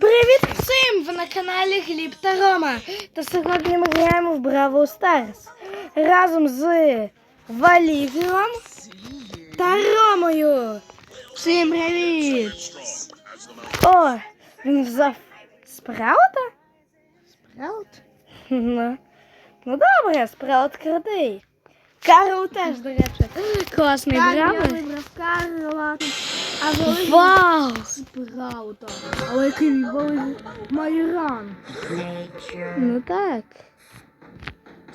Привіт всім! Ви на каналі Гліб та Рома. Та сьогодні ми граємо в Браво Старс разом з Валігром та Ромою. Всім привіт! О, він взяв спраута? Спраут? Ну, ну добре, спраут крутий. Карл теж, до речі, класний Так, я грав. вибрав Карла, а Великий Вау! Спраута. Але який великий Майран. Ну так.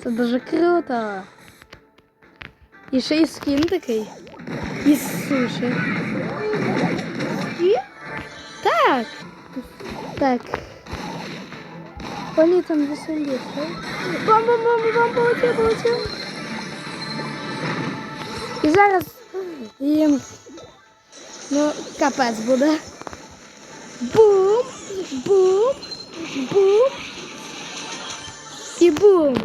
Це дуже круто. І ще й скін такий. І суші. Так. Так. Вони там веселі. бам бам І зараз їм ну, капець буде. Бум! Бум! Бум! І бум!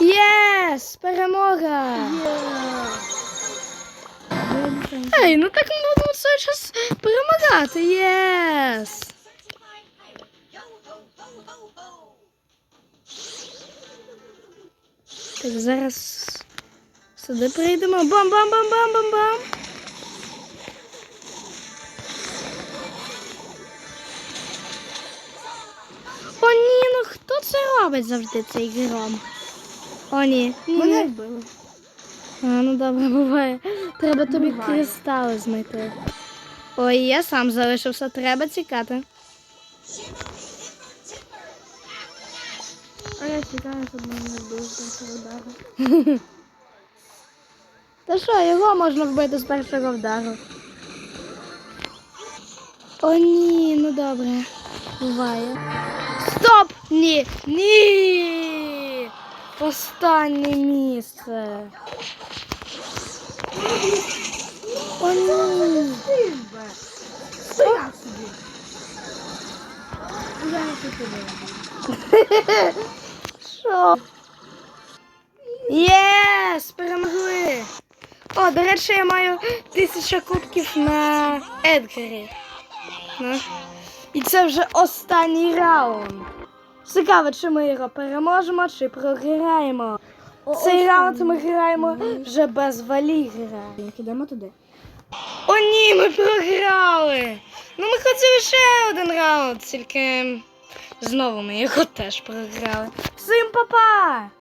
Єс! Перемога! Ей, ну так ми будемо все час перемагати. Єс! Так, зараз сюди прийдемо. Бам-бам-бам-бам-бам-бам! О, ні, ну хто це робить завжди цей гром? О, ні. ні, Мене вбили. А, ну добре, буває. Треба тобі Буває. кристали знайти. Ой, я сам залишився, треба тікати. А я чекаю, щоб мене першого удару. Та що, його можна вбити з першого вдару. О, ні, ну добре. Буває. Стоп! Ні! Ні! Останнє місце. О, ні! Собі. Я тебе. Що? Єс! Перемогли! О, до речі, я маю тисяча кубків на Едгарі. Ну. І це вже останній раунд. Цікаво, чи ми його переможемо, чи програємо. Цей раунд ми граємо вже без валігра. Ідемо туди. О, ні, ми програли. Ну, ми хотіли ще один раунд, тільки знову ми його теж програли. Всім па-па!